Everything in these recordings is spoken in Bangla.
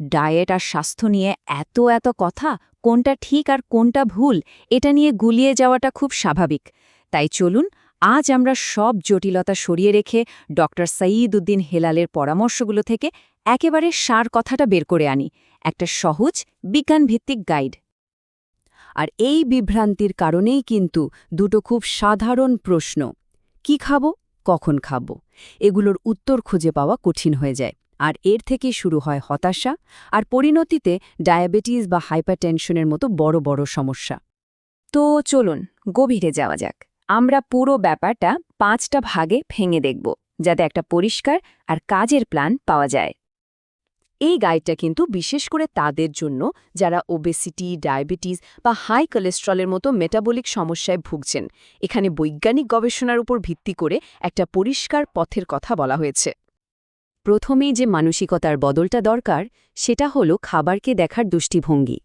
ডায়েট আর স্বাস্থ্য নিয়ে এত এত কথা, কোনটা ঠিক আর কোনটা ভুল, এটা নিয়ে গুলিয়ে যাওয়াটা খুব স্বাভাবিক। তাই চলুন, আজ আমরা সব জটিলতা সরিয়ে রেখে ডক্টর সঈদ উদ্দিন হেলালের পরামর্শগুলো থেকে একেবারে সার কথাটা বের করে আনি, একটা সহজ বিজ্ঞানভিত্তিক গাইড। আর এই বিভ্রান্তির কারণেই কিন্তু দুটো খুব সাধারণ প্রশ্ন, কি খাব, কখন খাব, এগুলোর উত্তর খুঁজে পাওয়া কঠিন হয়ে যায়। আর এর থেকে শুরু হয় হতাশা আর পরিণতিতে ডায়াবেটিস বা হাইপারটেনশনের মতো বড় বড় সমস্যা। তো চলুন, গভীরে যাওয়া যাক। আমরা পুরো ব্যাপারটা পাঁচটা ভাগে ভেঙে দেখব, যাতে একটা পরিষ্কার আর কাজের প্ল্যান পাওয়া যায়। এই গাইডটা কিন্তু বিশেষ করে তাদের জন্য, যারা ওবেসিটি, ডায়াবেটিস বা হাই কোলেস্ট্রলের মতো মেটাবলিক সমস্যায় ভুগছেন। এখানে বৈজ্ঞানিক গবেষণার উপর ভিত্তি করে একটা পরিষ্কার পথের কথা বলা হয়েছে। প্রথমেই যে মানসিকতার বদলটা দরকার, সেটা হলো খাবারকে দেখার দৃষ্টিভঙ্গি।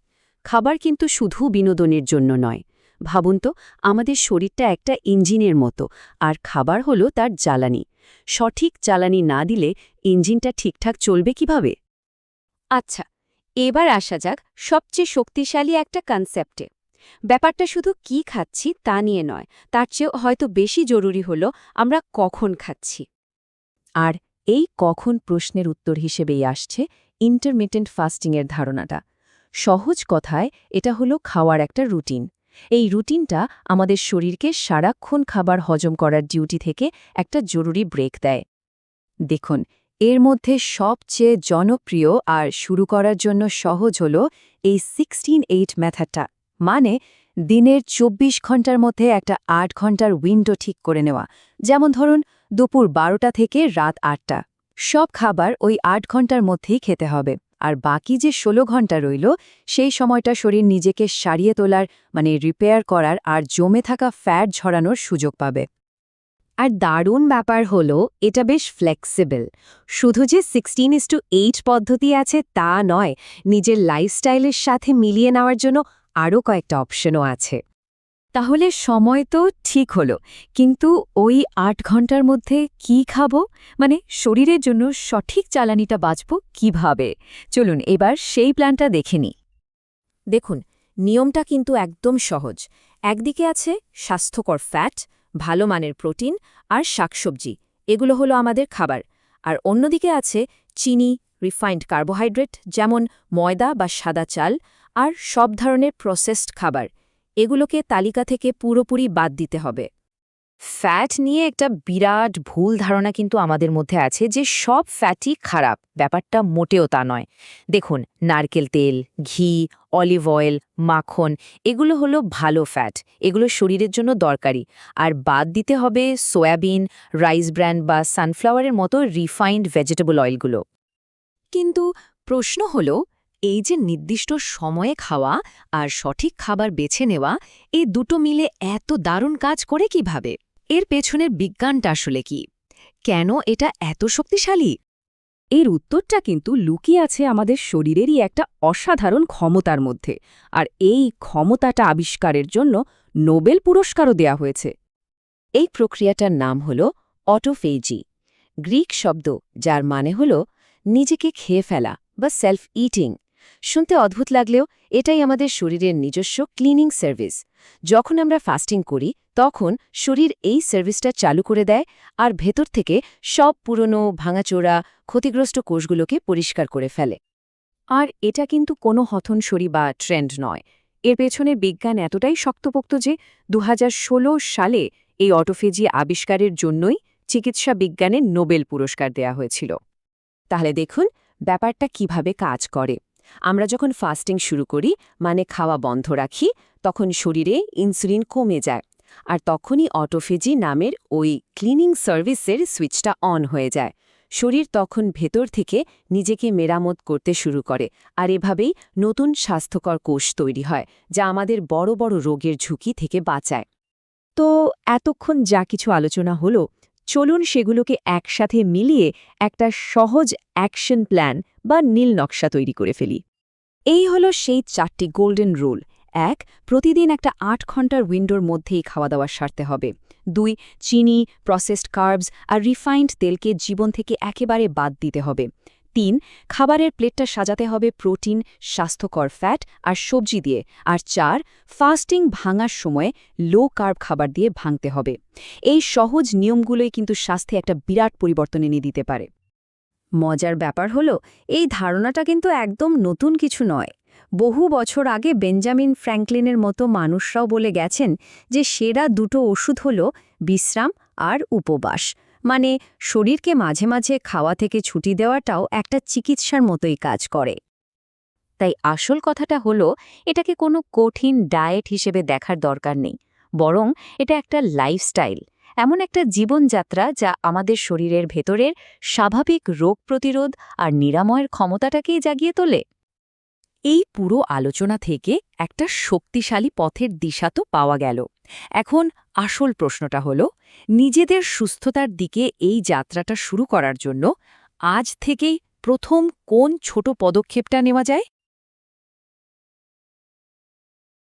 খাবার কিন্তু শুধু বিনোদনের জন্য নয়। ভাবুন তো, আমাদের শরীরটা একটা ইঞ্জিনের মতো, আর খাবার হলো তার জ্বালানি। সঠিক জ্বালানি না দিলে ইঞ্জিনটা ঠিকঠাক চলবে কীভাবে? আচ্ছা এবার আসা যাক সবচেয়ে শক্তিশালী একটা কনসেপ্টে। ব্যাপারটা শুধু কি খাচ্ছি তা নিয়ে নয়, তার চেয়েও হয়তো বেশি জরুরি হলো আমরা কখন খাচ্ছি। আর এই কখন প্রশ্নের উত্তর হিসেবেই আসছে ইন্টারমিটেন্ট ফাস্টিংয়ের ধারণাটা। সহজ কথায় এটা হলো খাওয়ার একটা রুটিন। এই রুটিনটা আমাদের শরীরকে সারাক্ষণ খাবার হজম করার ডিউটি থেকে একটা জরুরি ব্রেক দেয়। দেখুন, এর মধ্যে সবচেয়ে জনপ্রিয় আর শুরু করার জন্য সহজ হল এই সিক্সটিন এইট মেথডটা মানে দিনের ২৪ ঘণ্টার মধ্যে একটা আট ঘণ্টার উইন্ডো ঠিক করে নেওয়া। যেমন ধরুন দুপুর বারোটা থেকে রাত আটটা। সব খাবার ওই আট ঘণ্টার মধ্যেই খেতে হবে। আর বাকি যে ১৬ ঘণ্টা রইল, সেই সময়টা শরীর নিজেকে সারিয়ে তোলার মানে রিপেয়ার করার আর জমে থাকা ফ্যাট ঝরানোর সুযোগ পাবে। আর দারুণ ব্যাপার হলো, এটা বেশ ফ্লেক্সিবল শুধু যে সিক্সটিন ইস টু এইট পদ্ধতি আছে তা নয়, নিজের লাইফস্টাইলের সাথে মিলিয়ে নেওয়ার জন্য আরও কয়েকটা অপশনও আছে। তাহলে সময় তো ঠিক হলো, কিন্তু ওই আট ঘণ্টার মধ্যে কি খাব? মানে শরীরের জন্য সঠিক চালানিটা বাঁচব কীভাবে? চলুন এবার সেই প্ল্যানটা দেখে নিই। দেখুন, নিয়মটা কিন্তু একদম সহজ। একদিকে আছে স্বাস্থ্যকর ফ্যাট ভালো মানের প্রোটিন আর শাকসবজি, এগুলো হলো আমাদের খাবার। আর অন্যদিকে আছে চিনি রিফাইন্ড কার্বোহাইড্রেট যেমন ময়দা বা সাদা চাল, আর সব ধরনের প্রসেসড খাবার। এগুলোকে তালিকা থেকে পুরোপুরি বাদ দিতে হবে। ফ্যাট নিয়ে একটা বিরাট ভুল ধারণা কিন্তু আমাদের মধ্যে আছে যে সব ফ্যাটই খারাপ, ব্যাপারটা মোটেও তা নয়। দেখুন, নারকেল তেল, ঘি, অলিভ অয়েল, মাখন, এগুলো হলো ভালো ফ্যাট, এগুলো শরীরের জন্য দরকারি। আর বাদ দিতে হবে সোয়াবিন, রাইস ব্র্যান্ড বা সানফ্লাওয়ারের মতো রিফাইন্ড ভেজিটেবল অয়েলগুলো। কিন্তু প্রশ্ন হলো এই যে নির্দিষ্ট সময়ে খাওয়া আর সঠিক খাবার বেছে নেওয়া এই দুটো মিলে এত দারুণ কাজ করে কীভাবে? এর পেছনের বিজ্ঞানটা আসলে কি? কেন এটা এত শক্তিশালী? এর উত্তরটা কিন্তু লুকিয়ে আছে আমাদের শরীরেরই একটা অসাধারণ ক্ষমতার মধ্যে, আর এই ক্ষমতাটা আবিষ্কারের জন্য নোবেল পুরস্কারও দেয়া হয়েছে। এই প্রক্রিয়াটার নাম হল অটোফেজি গ্রিক শব্দ যার মানে হল নিজেকে খেয়ে ফেলা বা সেলফ ইটিং শুনতে অদ্ভুত লাগলেও এটাই আমাদের শরীরের নিজস্ব ক্লিনিং সার্ভিস। যখন আমরা ফাস্টিং করি, তখন শরীর এই সার্ভিসটা চালু করে দেয় আর ভেতর থেকে সব পুরনো, ভাঙাচোরা, ক্ষতিগ্রস্ত কোষগুলোকে পরিষ্কার করে ফেলে। আর এটা কিন্তু কোনো হথনসরি বা ট্রেন্ড নয়। এর পেছনে বিজ্ঞান এতটাই শক্তপোক্ত যে দু হাজার ষোলো সালে এই অটোফেজি আবিষ্কারের জন্যই চিকিৎসা বিজ্ঞানে নোবেল পুরস্কার দেয়া হয়েছিল। তাহলে দেখুন, ব্যাপারটা কীভাবে কাজ করে। আমরা যখন ফাস্টিং শুরু করি মানে খাওয়া বন্ধ রাখি, তখন শরীরে ইনসুলিন কমে যায়। আর তখনই অটোফেজি নামের ওই ক্লিনিং সার্ভিসের সুইচটা অন হয়ে যায়। শরীর তখন ভেতর থেকে নিজেকে মেরামত করতে শুরু করে। আর এভাবেই নতুন স্বাস্থ্যকর কোষ তৈরি হয়, যা আমাদের বড় বড় রোগের ঝুঁকি থেকে বাঁচায়। তো এতক্ষণ যা কিছু আলোচনা হলো, চলুন সেগুলোকে একসাথে মিলিয়ে একটা সহজ অ্যাকশন প্ল্যান বা নীল নকশা তৈরি করে ফেলি। এই হলো সেই চারটি গোল্ডেন রুল। এক, প্রতিদিন একটা আট ঘণ্টার উইন্ডোর মধ্যেই খাওয়া দাওয়া সারতে হবে। দুই, চিনি প্রসেসড কার্বস আর রিফাইন্ড তেলকে জীবন থেকে একেবারে বাদ দিতে হবে। তিন, খাবারের প্লেটটা সাজাতে হবে প্রোটিন, স্বাস্থ্যকর ফ্যাট আর সবজি দিয়ে। আর চার ফাস্টিং ভাঙার সময় লো কার্ব খাবার দিয়ে ভাঙতে হবে। এই সহজ নিয়মগুলোই কিন্তু স্বাস্থ্যে একটা বিরাট পরিবর্তন এনে দিতে পারে। মজার ব্যাপার হলো, এই ধারণাটা কিন্তু একদম নতুন কিছু নয়। বহু বছর আগে বেঞ্জামিন ফ্র্যাঙ্কলিনের মতো মানুষরাও বলে গেছেন যে সেরা দুটো ওষুধ হল বিশ্রাম আর উপবাস। মানে শরীরকে মাঝে মাঝে খাওয়া থেকে ছুটি দেওয়াটাও একটা চিকিৎসার মতোই কাজ করে। তাই আসল কথাটা হলো, এটাকে কোনো কঠিন ডায়েট হিসেবে দেখার দরকার নেই। বরং এটা একটা লাইফস্টাইল। এমন একটা জীবনযাত্রা যা আমাদের শরীরের ভেতরের স্বাভাবিক রোগ প্রতিরোধ আর নিরাময়ের ক্ষমতাটাকেই জাগিয়ে তোলে। এই পুরো আলোচনা থেকে একটা শক্তিশালী পথের দিশা তো পাওয়া গেল। এখন আসল প্রশ্নটা হল, নিজেদের সুস্থতার দিকে এই যাত্রাটা শুরু করার জন্য আজ থেকেই প্রথম কোন ছোট পদক্ষেপটা নেওয়া যায়?